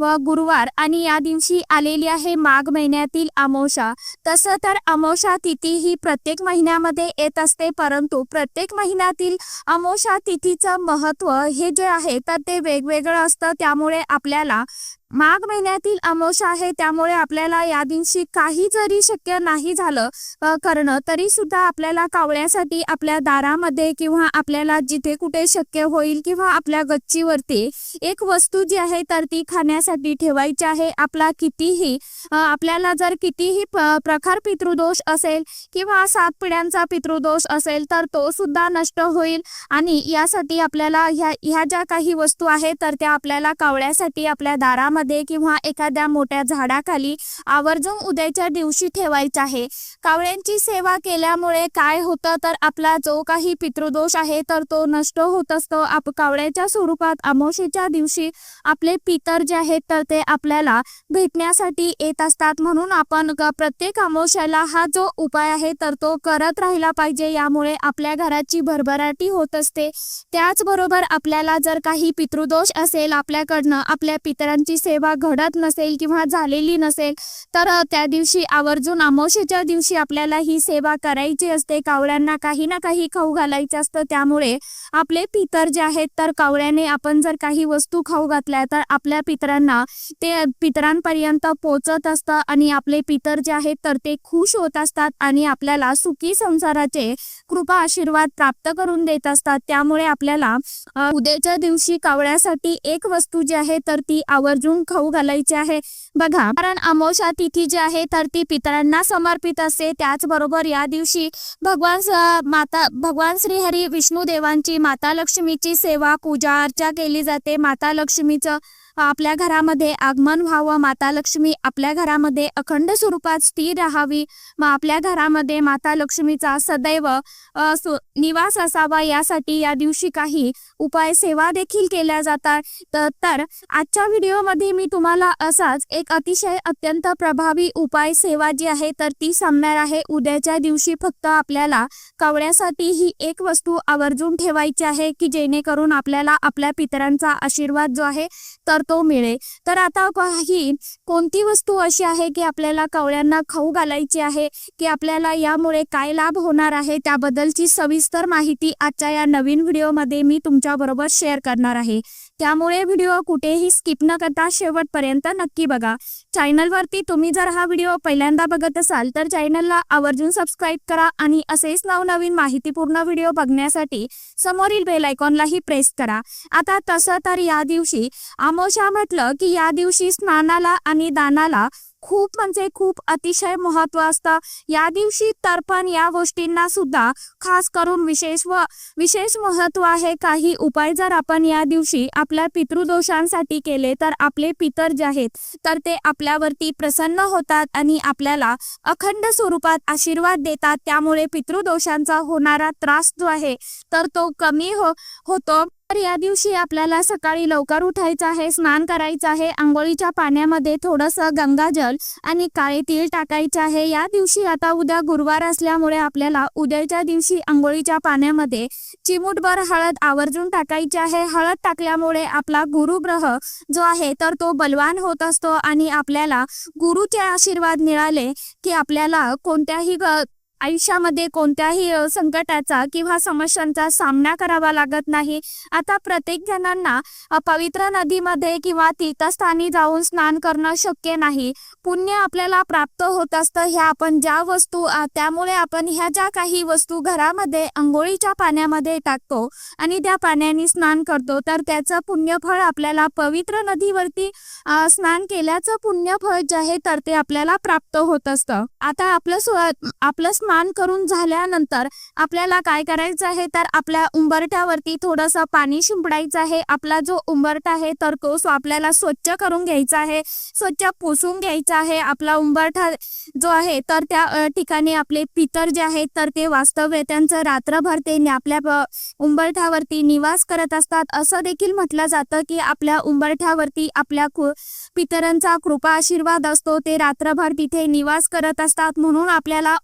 व गुरुवार आणि या दिवशी आलेली आहे माघ महिन्यातील अमावस्या तसं तर अमावस्या तिथी ही प्रत्येक महिन्यामध्ये येत असते परंतु प्रत्येक महिन्यातील अमावस्या तिथीचं महत्त्व हे जे आहे तर ते वेगवेगळं असतं. त्यामुळे आपल्याला माघ महिन्यातील अमोश आहे त्यामुळे आपल्याला या दिवशी काही जरी शक्य नाही झालं करणं तरी सुद्धा आपल्याला कावळ्यासाठी आपल्या दारामध्ये किंवा आपल्याला जिथे कुठे शक्य होईल किंवा आपल्या गच्चीवरती एक वस्तू जी आहे तर ती खाण्यासाठी ठेवायची आहे. आपला कितीही आपल्याला जर कितीही प्रखर प्रकार पितृदोष असेल किंवा सात पिढ्यांचा पितृदोष असेल तर तो सुद्धा नष्ट होईल. आणि यासाठी आपल्याला ह्या ह्या ज्या काही वस्तू आहेत तर त्या आपल्याला कावळ्यासाठी आपल्या दारामध्ये किंवा एखाद्या मोठ्या झाडाखाली आवर्जून उद्याच्या दिवशी ठेवायचं आहे. कावळ्यांची सेवा केल्यामुळे काय होतं? तर आपला जो काही पितृदोष आहे तर तो नष्ट होत असतो. आप कावळ्याच्या स्वरूपात अमावस्येच्या दिवशी आपले पितर जे आहेत तर ते आपल्याला भेटण्यासाठी येत असतात. म्हणून आपण प्रत्येक अमावस्याला हा जो उपाय आहे तर तो करत राहिला पाहिजे. यामुळे आपल्या घराची भरभराटी होत असते. त्याचबरोबर आपल्याला जर काही पितृदोष असेल आपल्याकडनं आपल्या पितरांची सेवा घडत नसेल किंवा झालेली नसेल तर त्या दिवशी आवर्जून अमावशेच्या दिवशी आपल्याला ही सेवा करायची असते. कावळ्यांना काही ना काही खाऊ घालायचं असतं. त्यामुळे आपले पितर जे आहेत तर कावळ्याने आपण जर काही वस्तू खाऊ घातल्या तर आपल्या पितरांना ते पितरांपर्यंत पोचत असतं आणि आपले पितर जे आहेत तर ते खुश होत असतात आणि आपल्याला सुखी संसाराचे कृपा आशीर्वाद प्राप्त करून देत असतात. त्यामुळे आपल्याला उद्याच्या दिवशी कावळ्यासाठी एक वस्तू जी आहे तर ती आवर्जून खाऊ घालायचे आहे. बघा कारण अमावस्या तिथी जी आहे तर ती पितरांना समर्पित असते. त्याचबरोबर या दिवशी भगवान माता भगवान श्रीहरी विष्णू देवांची माता लक्ष्मीची सेवा पूजा अर्चा केली जाते. माता लक्ष्मीचं आपल्या घरामध्ये आगमन व्हावं माता लक्ष्मी आपल्या घरामध्ये अखंड स्वरूपात स्थिर राहावी. मग आपल्या घरामध्ये माता लक्ष्मीचा सदैव निवास असावा यासाठी या दिवशी काही उपाय सेवा देखील केल्या जातात. तर आजच्या व्हिडिओमध्ये मी तुम्हाला असाच एक अतिशय अत्यंत प्रभावी उपाय सेवा जी आहे तर ती सांगणार आहे. उद्याच्या दिवशी फक्त आपल्याला कवड्यासाठी ही एक वस्तू आवर्जून ठेवायची आहे की जेणेकरून आपल्याला आपल्या पितरांचा आशीर्वाद जो आहे तर तो मिळेल. तर आता काही कोणती वस्तू अशी आहे की आपल्याला कावळ्यांना खाऊ घालायची आहे की आपल्याला यामुळे काय लाभ होणार आहे त्याबद्दलची सविस्तर माहिती आजच्या या नवीन व्हिडिओमध्ये मी तुमच्या बरोबर शेअर करणार आहे. त्यामुळे व्हिडिओ कुठेही स्किप न करता शेवटपर्यंत नक्की बघा. चॅनलवरती तुम्ही जर हा व्हिडिओ पहिल्यांदा बघत असाल तर चॅनलला आवर्जून सबस्क्राईब करा आणि असेच नवनवीन माहितीपूर्ण व्हिडिओ बघण्यासाठी समोरील बेल आयकॉनलाही प्रेस करा. आता तसं तर या दिवशी आमोशा म्हटलं की या दिवशी स्नानाला आणि दानाला खूप म्हणजे खूप अतिशय महत्त्व असतं. या दिवशी तर्पण या गोष्टींना सुद्धा खास करून विशेष व विशेष महत्त्व आहे. काही उपाय जर आपण या दिवशी आपल्या पितृदोषांसाठी केले तर आपले पितर जे आहेत तर ते आपल्यावरती प्रसन्न होतात आणि आपल्याला अखंड स्वरूपात आशीर्वाद देतात. त्यामुळे पितृदोषांचा होणारा त्रास जो आहे तर तो कमी हो होतो. तर या दिवशी आपल्याला सकाळी लवकर उठायचं आहे स्नान करायचं आहे आंघोळीच्या पाण्यामध्ये थोडंसं गंगाजल आणि काळे तीळ टाकायचे आहे. या दिवशी आता उद्या गुरुवार असल्यामुळे आपल्याला उद्याच्या दिवशी आंघोळीच्या पाण्यामध्ये चिमूटभर हळद आवर्जून टाकायची आहे. हळद टाकल्यामुळे आपला गुरुग्रह जो आहे तर तो बलवान होत असतो आणि आपल्याला गुरुचे आशीर्वाद मिळाले की आपल्याला कोणत्याही ग- आयुष्यामध्ये कोणत्याही संकटाचा किंवा समस्यांचा सामना करावा लागत नाही. आता प्रत्येक जणांना पवित्र नदीमध्ये किंवा तीर्थस्थानी जाऊन स्नान करणं शक्य नाही. पुण्य आपल्याला प्राप्त होत असतं. ह्या आपण ज्या वस्तू त्यामुळे आपण ह्या ज्या काही वस्तू घरामध्ये आंघोळीच्या पाण्यामध्ये टाकतो आणि त्या पाण्याने स्नान करतो तर त्याचं पुण्यफळ आपल्याला पवित्र नदीवरती स्नान केल्याचं पुण्यफळ जे आहे तर ते आपल्याला प्राप्त होत असतं. आता आपलं आपलं स्नान करून झाल्यानंतर आपल्याला काय करायचं आहे? तर आपल्या उंबरठ्यावरती थोडंसं पाणी शिंपडायचं आहे. आपला जो उंबरठा आहे तर तो आपल्याला स्वच्छ करून घ्यायचा आहे. स्वच्छ पुसून घ्यायचा आहे. आपला उंबरठा जो आहे तर त्या ठिकाणी आपले पितर जे आहेत तर ते वास्तव्य त्यांचं रात्रभर ते आपल्या उंबरठ्यावरती निवास करत असतात. असं देखील म्हटलं जातं की आपल्या उंबरठ्यावरती आपल्या कु पितरांचा कृपा आशीर्वाद असतो. ते रात्रभर तिथे निवास करत असतात. म्हणून आपल्याला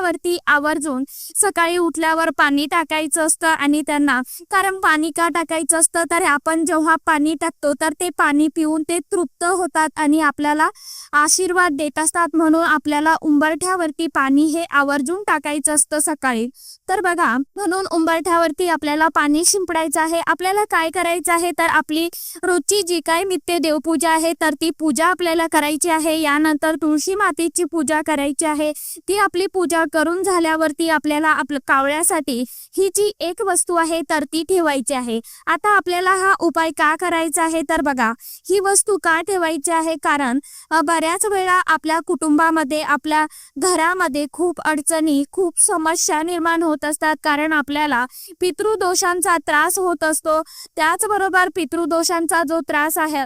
उंबरठ्यावरती आवर्जून सकाळी उठल्यावर पाणी टाकायचं असतं आणि त्यांना कारण पाणी का टाकायचं असतं? तर आपण जेव्हा पाणी टाकतो तर ते पाणी पिऊन ते तृप्त होतात आणि आपल्याला आशीर्वाद देत असतात. म्हणून आपल्याला उंबरठ्यावरती पाणी हे आवर्जून टाकायचं असतं सकाळी. तर बघा म्हणून उंबरठ्यावरती आपल्याला पाणी शिंपडायचं आहे. आपल्याला काय करायचं आहे? तर आपली रोजची जी काय नित्य देवपूजा आहे तर ती पूजा आपल्याला करायची आहे. यानंतर तुळशी मातेची पूजा करायची आहे. ती आपली पूजा करून झाल्यावरती आपल्याला आपलं कावळ्यासाठी ही जी एक वस्तू आहे तर ती ठेवायची आहे. आता आपल्याला हा उपाय का करायचा आहे तर बघा ही वस्तू का ठेवायची आहे? कारण बऱ्याच वेळा आपल्या कुटुंबामध्ये आपल्या घरामध्ये खूप अडचणी खूप समस्या निर्माण होत असतात. कारण आपल्याला पितृदोषांचा त्रास होत असतो. त्याचबरोबर पितृदोषांचा जो त्रास आहे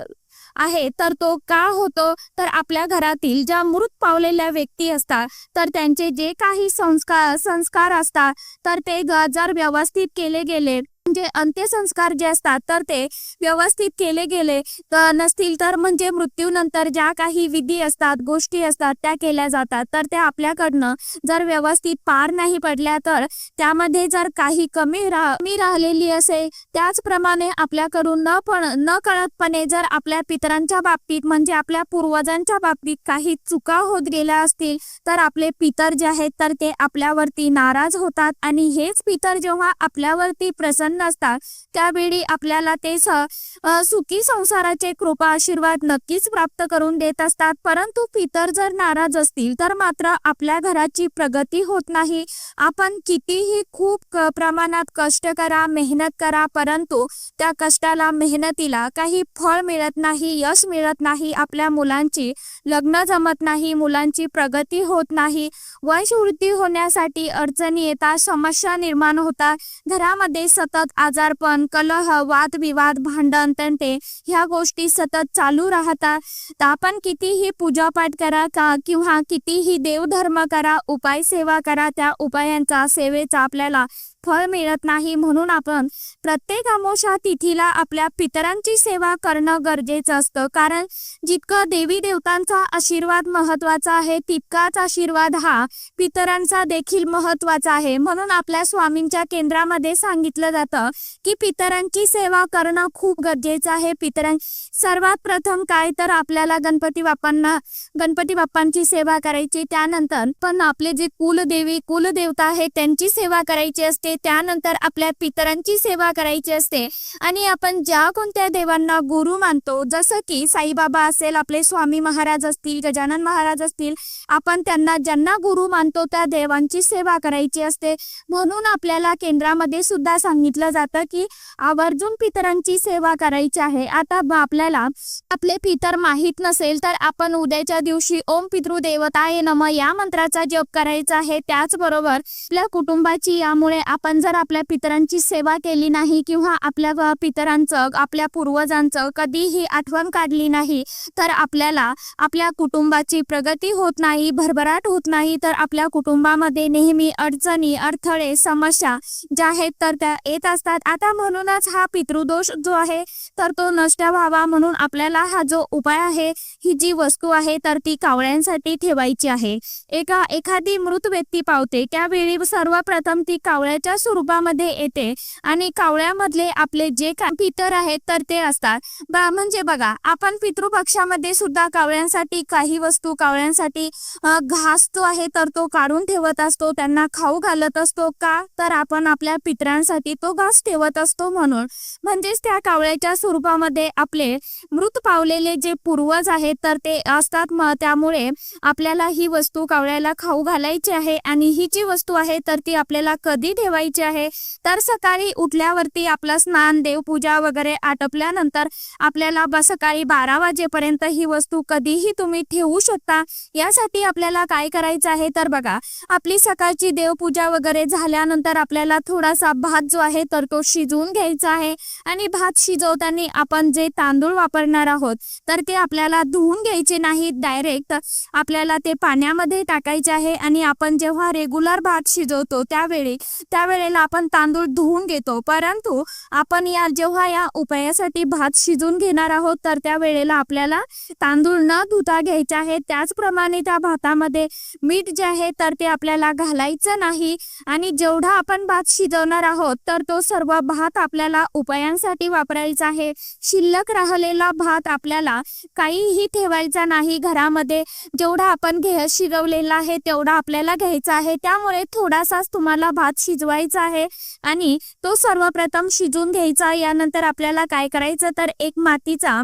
आहे तर तो का होतो? तर आपल्या घरातील ज्या मृत पावलेल्या व्यक्ती असतात तर त्यांचे जे काही संस्कार संस्कार असतात तर ते ग- जर व्यवस्थित केले गेले म्हणजे अंत्यसंस्कार जे असतात तर ते व्यवस्थित केले गेले. तर नसतील तर म्हणजे मृत्यूनंतर ज्या काही विधी असतात गोष्टी असतात त्या केल्या जातात. तर त्या आपल्याकडनं जर व्यवस्थित पार नाही पडल्या तर त्यामध्ये जर काही कमी कमी राहिलेली असेल त्याचप्रमाणे आपल्याकडून न पण न कळतपणे जर आपल्या पितरांच्या बाबतीत म्हणजे आपल्या पूर्वजांच्या बाबतीत काही चुका होत गेल्या असतील तर आपले पितर जे आहेत तर ते आपल्यावरती नाराज होतात. आणि हेच पितर जेव्हा आपल्यावरती प्रसन्न असतात त्यावेळी आपल्याला ते सुखी संसाराचे कृपा आशीर्वाद नक्कीच प्राप्त करून देत असतात. परंतु पितर जर नाराज असतील तर मात्र आपल्या घराची प्रगती होत नाही. आपण कितीही खूप प्रमाणात कष्ट करा मेहनत करा परंतु त्या कष्टाला मेहनतीला काही फळ मिळत नाही यश मिळत नाही आपल्या मुलांची लग्न जमत नाही मुलांची प्रगती होत नाही. वंशवृद्धी होण्यासाठी अडचणी येतात समस्या निर्माण होतात. घरामध्ये सतत आजारपण कलह वादविवाद भांडण तंटे ह्या गोष्टी सतत चालू राहतात. आपण कितीही पूजापाठ करा का किंवा कितीही देवधर्म करा उपाय सेवा करा त्या उपायांचा सेवेचा आपल्याला फळ मिळत नाही म्हणून आपण प्रत्येक अमोशा तिथीला आपल्या पितरांची सेवा करणं गरजेचं असतं. कारण जितकं देवी देवतांचा आशीर्वाद महत्त्वाचा आहे तितकाच आशीर्वाद हा पितरांचा देखील महत्त्वाचा आहे. म्हणून आपल्या स्वामींच्या केंद्रामध्ये सांगितलं जातं की पितरांची सेवा करणं खूप गरजेचं आहे. पितरां सर्वात प्रथम काय तर आपल्याला गणपती बाप्पांना गणपती बाप्पांची सेवा करायची. त्यानंतर पण आपले जे कुलदेवी कुलदेवता आहे त्यांची सेवा करायची असते. असते त्यानंतर आपल्या पितरांची सेवा करायची असते. आणि आपण ज्या कोणत्या देवांना गुरु मानतो जसं की साईबाबा असेल आपले स्वामी महाराज असतील गजानन महाराज असतील आपण त्यांना ज्यांना गुरु मानतो त्या देवांची सेवा करायची असते. म्हणून आपल्याला केंद्रामध्ये सुद्धा सांगितलं जातं की आवर्जून पितरांची सेवा करायची आहे. आता आपल्याला आपले पितर माहीत नसेल तर आपण उद्याच्या दिवशी ओम पितृदेवताय नम या मंत्राचा जप करायचा आहे. त्याचबरोबर आपल्या कुटुंबाची यामुळे आपण जर आपल्या पितरांची सेवा केली नाही किंवा आपल्या पितरांचं आपल्या पूर्वजांचं कधीही आठवण काढली नाही तर आपल्याला आपल्या कुटुंबाची प्रगती होत नाही भरभराट होत नाही तर आपल्या कुटुंबामध्ये नेहमी अडचणी अडथळे समस्या ज्या आहेत तर त्या येत असतात. आता म्हणूनच हा पितृदोष जो आहे तर तो नष्ट व्हावा म्हणून आपल्याला हा जो उपाय आहे ही जी वस्तू आहे तर ती कावळ्यांसाठी ठेवायची आहे. एका एखादी मृत व्यक्ती पावते त्यावेळी सर्वप्रथम ती कावळ्याच्या स्वरूपामध्ये येते आणि कावळ्यामधले आपले जे काय पितर आहेत तर ते असतात. म्हणजे बघा आपण पितृपक्षामध्ये सुद्धा कावळ्यांसाठी काही वस्तू कावळ्यांसाठी घास जो आहे तर तो काढून ठेवत असतो. त्यांना खाऊ घालत असतो का? तर आपण आपल्या पितरांसाठी तो घास ठेवत असतो म्हणून. म्हणजेच त्या कावळ्याच्या स्वरूपामध्ये आपले मृत पावलेले जे पूर्वज आहेत तर ते असतात. मग त्यामुळे आपल्याला ही वस्तू कावळ्याला खाऊ घालायची आहे आणि ही जी वस्तू आहे तर ती आपल्याला कधी ठेवा ठेवायची आहे. तर सकाळी उठल्यावरती आपलं स्नान देवपूजा वगैरे आटपल्यानंतर आपल्याला सकाळी बारा वाजेपर्यंत ही वस्तू कधीही तुम्ही ठेवू शकता. यासाठी आपल्याला काय करायचं आहे तर बघा आपली सकाळची देवपूजा वगैरे झाल्यानंतर आपल्याला थोडासा भात जो आहे तर तो शिजवून घ्यायचा आहे. आणि भात शिजवताना आपण जे तांदूळ वापरणार आहोत तर ते आपल्याला धुवून घ्यायचे नाहीत डायरेक्ट आपल्याला ते पाण्यामध्ये टाकायचे आहे. आणि आपण जेव्हा रेग्युलर भात शिजवतो त्यावेळी त्यावेळेला आपण तांदूळ धुवून घेतो. परंतु आपण या जेव्हा या उपायासाठी भात शिजून घेणार आहोत तर त्या वेळेला आपल्याला तांदूळ न धुता घ्यायचे आहे. त्याचप्रमाणे त्या भातामध्ये मीठ जे आहे तर ते आपल्याला घालायचं नाही. आणि जेवढा आपण भात शिजवणार आहोत तर तो सर्व भात आपल्याला उपायांसाठी वापरायचा आहे. शिल्लक राहिलेला भात आपल्याला काहीही ठेवायचा नाही. घरामध्ये जेवढा आपण घे शिजवलेला आहे तेवढा आपल्याला घ्यायचा आहे. त्यामुळे थोडासाच तुम्हाला भात ठेवायचा आहे आणि तो सर्वप्रथम शिजून घ्यायचा. यानंतर आपल्याला काय करायचं? तर एक मातीचा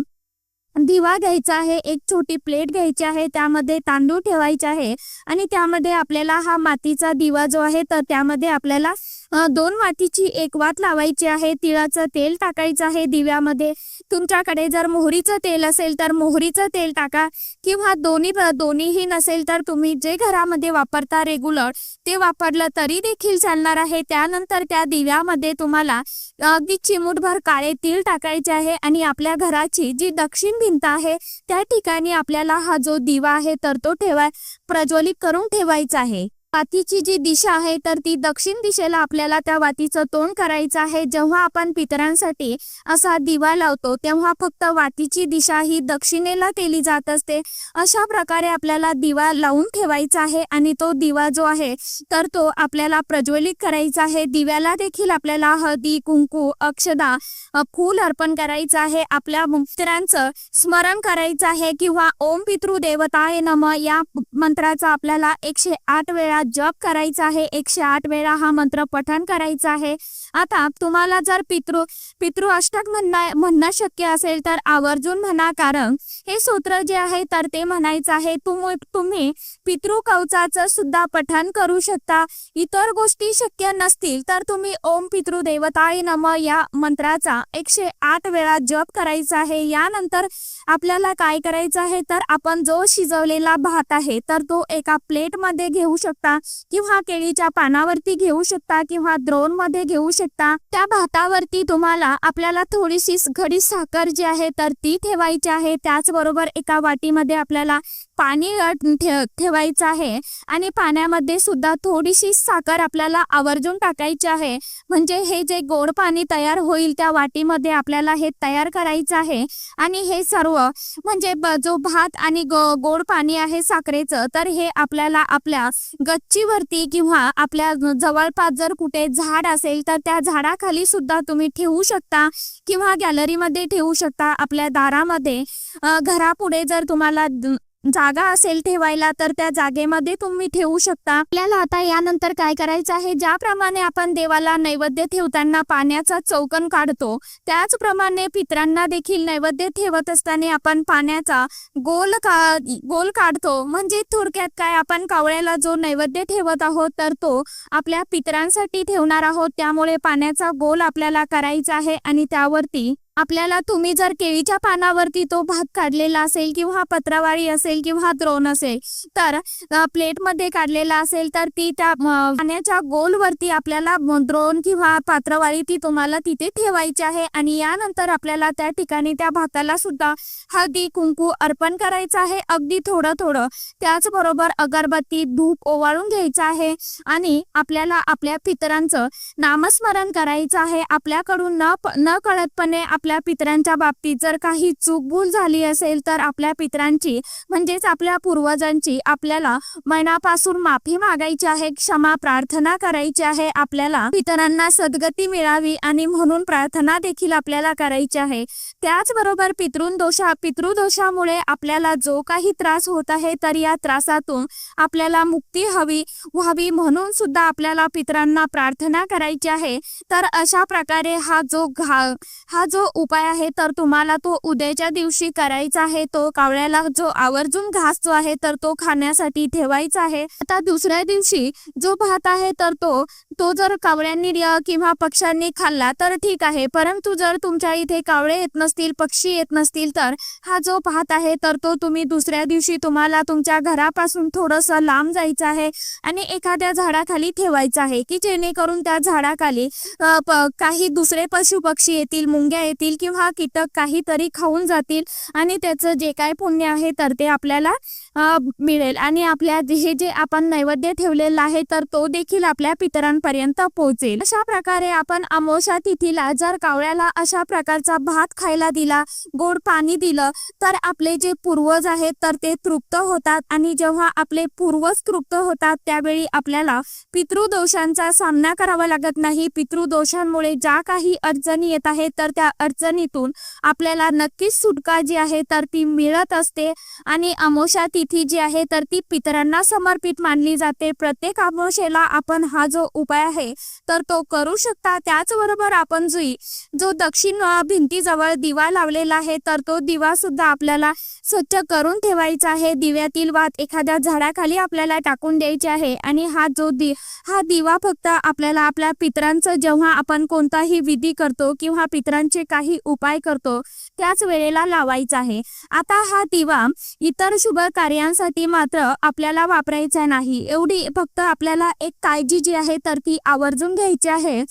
दिवा घ्यायचा आहे एक छोटी प्लेट घ्यायची आहे त्यामध्ये तांदूळ ठेवायचे आहे आणि त्यामध्ये आपल्याला हा मातीचा दिवा जो आहे तर त्यामध्ये आपल्याला दोन वाटीची एक वात लावायची आहे. तिळाचं तेल टाकायचं आहे दिव्यामध्ये. तुमच्याकडे जर मोहरीचं तेल असेल तर मोहरीचं तेल टाका. किंवा दोन्ही दोन्हीही नसेल तर तुम्ही जे घरामध्ये वापरता रेग्युलर ते वापरलं तरी देखील चालणार आहे. त्यानंतर त्या दिव्यामध्ये तुम्हाला अगदी चिमूटभर काळे तीळ टाकायचे आहे आणि आपल्या घराची जी दक्षिण भिंत आहे त्या ठिकाणी आपल्याला हा जो दिवा आहे तर तो ठेवाय प्रज्वलित करून ठेवायचा आहे. वातीची जी दिशा आहे तर ती दक्षिण दिशेला आपल्याला त्या वातीचं तोंड करायचं आहे. जेव्हा आपण पितरांसाठी असा दिवा लावतो तेव्हा फक्त वातीची दिशा ही दक्षिणेला केली जात असते. अशा प्रकारे आपल्याला दिवा लावून ठेवायचा आहे आणि तो दिवा जो आहे तर तो आपल्याला प्रज्वलित करायचा आहे. दिव्याला देखील आपल्याला हळदी कुंकू अक्षदा फूल अर्पण करायचं आहे. आपल्या पितरांचं स्मरण करायचं आहे किंवा ओम पितृ देवताय नम या मंत्राचा आपल्याला एकशे आठ वेळा जप करायचा आहे एकशे आठ वेळा हा मंत्र पठण करायचा आहे. आता तुम्हाला जर पितृ पितृ अष्टक म्हणणं म्हणणं शक्य असेल तर आवर्जून म्हणा कारण हे सूत्र जे आहे तर ते म्हणायचं आहे तुम तुम्ही पितृ कवचाचं सुद्धा पठण करू शकता. इतर गोष्टी शक्य नसतील तर तुम्ही ओम पितृ देवताय नम या मंत्राचा एकशे आठ वेळा जप करायचा आहे. यानंतर आपल्याला काय करायचं आहे? तर आपण जो शिजवलेला भात आहे तर तो एका प्लेटमध्ये घेऊ शकता. किंवा केळीच्या पानावरती घेऊ शकता किंवा द्रोणमध्ये घेऊ शकता त्या भातावरती तुम्हाला आपल्याला थोडीशी घडी साखर जी आहे तर ती ठेवायची आहे. त्याचबरोबर एका वाटीमध्ये आपल्याला पाणी ठे- ठेवायचं आहे आणि पाण्यामध्ये सुद्धा थोडीशी साखर आपल्याला आवर्जून टाकायची आहे. म्हणजे हे जे गोड पाणी तयार होईल त्या वाटीमध्ये आपल्याला हे तयार करायचं आहे. आणि हे सर्व म्हणजे जो भात आणि गो- गोड पाणी आहे साखरेचं तर हे आपल्याला आपल्या गच्चीवरती किंवा आपल्या जवळपास जर कुठे झाड असेल तर त्या झाडाखाली सुद्धा तुम्ही ठेवू शकता किंवा गॅलरीमध्ये ठेवू शकता आपल्या दारामध्ये. घरापुढे जर तुम्हाला जागा असेल ठेवायला तर त्या जागेमध्ये तुम्ही ठेवू शकता. आपल्याला आता यानंतर काय करायचं आहे? ज्याप्रमाणे आपण देवाला नैवेद्य ठेवताना पाण्याचा चौकन काढतो त्याचप्रमाणे पितरांना देखील नैवेद्य ठेवत असताना आपण पाण्याचा गोल का गोल काढतो. म्हणजे थोडक्यात काय? आपण कावळ्याला जो नैवेद्य ठेवत आहोत तर तो आपल्या पितरांसाठी ठेवणार आहोत. त्यामुळे पाण्याचा गोल आपल्याला करायचा आहे आणि त्यावरती आपल्याला तुम्ही जर केळीच्या पानावरती तो भाग काढलेला असेल किंवा पत्रावाळी असेल किंवा द्रोण असेल तर प्लेटमध्ये काढलेला असेल तर ती त्या पाण्याच्या गोलवरती आपल्याला द्रोण किंवा पात्रवाळी ती तुम्हाला तिथे ठेवायची आहे आणि यानंतर आपल्याला त्या ठिकाणी त्या भाताला सुद्धा हळदी कुंकू अर्पण करायचं आहे. अगदी थोडं थोडं. त्याचबरोबर अगरबत्ती धूप ओवाळून घ्यायचं आहे आणि आपल्याला आपल्या पितरांचं नामस्मरण करायचं आहे. आपल्याकडून न न कळतपणे आपल्या पितरांच्या बाबतीत जर काही चूक भूल झाली असेल तर आपल्या पितरांची म्हणजेच आपल्या पूर्वजांची आपल्याला मनापासून माफी मागायची आहे क्षमा प्रार्थना करायची आहे आपल्याला पितरांना सद्गती मिळावी आणि म्हणून प्रार्थना देखील आपल्याला करायची आहे. त्याचबरोबर पितृदोषा पितृदोषामुळे आपल्याला जो काही त्रास होत आहे तर या त्रासातून आपल्याला मुक्ती हवी व्हावी म्हणून सुद्धा आपल्याला पितरांना प्रार्थना करायची आहे. तर अशा प्रकारे हा जो घा हा जो उपाय आहे तर तुम्हाला तो उद्याच्या दिवशी करायचा आहे तो कावळ्याला जो आवर्जून घास जो आहे तर तो खाण्यासाठी ठेवायचा आहे. आता दुसऱ्या दिवशी जो भात आहे तर तो तो जर कावळ्यांनी किंवा पक्ष्यांनी खाल्ला तर ठीक आहे. परंतु जर तुमच्या इथे कावळे येत नसतील पक्षी येत नसतील तर हा जो भात आहे तर तो तुम्ही दुसऱ्या दिवशी तुम्हाला तुमच्या घरापासून थोडंसं लांब जायचं आहे आणि एखाद्या झाडाखाली ठेवायचं आहे की जेणेकरून त्या झाडाखाली काही दुसरे पशु पक्षी येतील मुंग्या येतील किंवा कीटक काहीतरी खाऊन जातील आणि त्याचं जे काय पुण्य आहे तर ते आपल्याला मिळेल. आणि आपल्या हे जे आपण नैवेद्य ठेवलेलं आहे तर तो देखील आपल्या पितरांपर्यंत पोहोचेल. अशा प्रकारे आपण अमोशा तिथीला जर कावळ्याला अशा प्रकारचा भात खायला दिला गोड पाणी दिलं तर आपले जे पूर्वज आहेत तर ते तृप्त होतात. आणि जेव्हा आपले पूर्वज तृप्त होतात त्यावेळी आपल्याला पितृदोषांचा सामना करावा लागत नाही. पितृदोषांमुळे ज्या काही अडचणी येत आहेत तर त्या अडचणीतून आपल्याला नक्कीच सुटका जी आहे तर ती मिळत असते. आणि अमावस्या तिथी जी आहे तर ती पितरांना समर्पित मानली जाते. प्रत्येक अमावस्येला आपण हा जो उपाय आहे तर तो करू शकता. त्याचबरोबर आपण जुई जो दक्षिण भिंतीजवळ दिवा लावलेला आहे तर तो दिवा सुद्धा आपल्याला स्वच्छ करून ठेवायचा आहे. दिव्यातील वात एखाद्या झाडाखाली आपल्याला टाकून द्यायची आहे. आणि हा जो दि हा दिवा फक्त आपल्याला आपल्या पितरांचं जेव्हा आपण कोणताही विधी करतो किंवा पितरांचे काही उपाय करतो त्याच वेळेला लावायचा आहे. आता हा दिवा इतर शुभ कार्यांसाठी मात्र आपल्याला वापरायचा नाही. एवढी फक्त आपल्याला एक काळजी जी आहे तर ती आवर्जून घ्यायची आहे.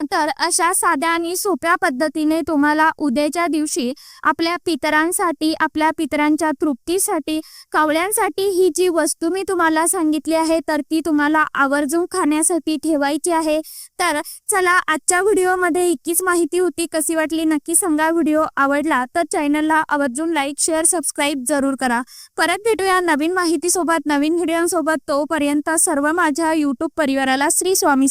तर अशा साध्या आणि सोप्या पद्धतीने तुम्हाला उद्याच्या दिवशी आपल्या पितरांसाठी आपल्या पितरांच्या तृप्तीसाठी कावळ्यांसाठी ही जी वस्तू मी तुम्हाला सांगितली आहे तर ती तुम्हाला आवर्जून खाण्यासाठी ठेवायची आहे. तर चला आजच्या व्हिडिओमध्ये इतकीच माहिती होती. कशी वाटली नक्की सांगा. व्हिडिओ आवडला तर चॅनलला आवर्जून लाईक शेअर सबस्क्राईब जरूर करा. परत भेटूया नवीन माहितीसोबत नवीन व्हिडिओसोबत. तोपर्यंत सर्व माझ्या यूट्यूब परिवाराला श्री स्वामी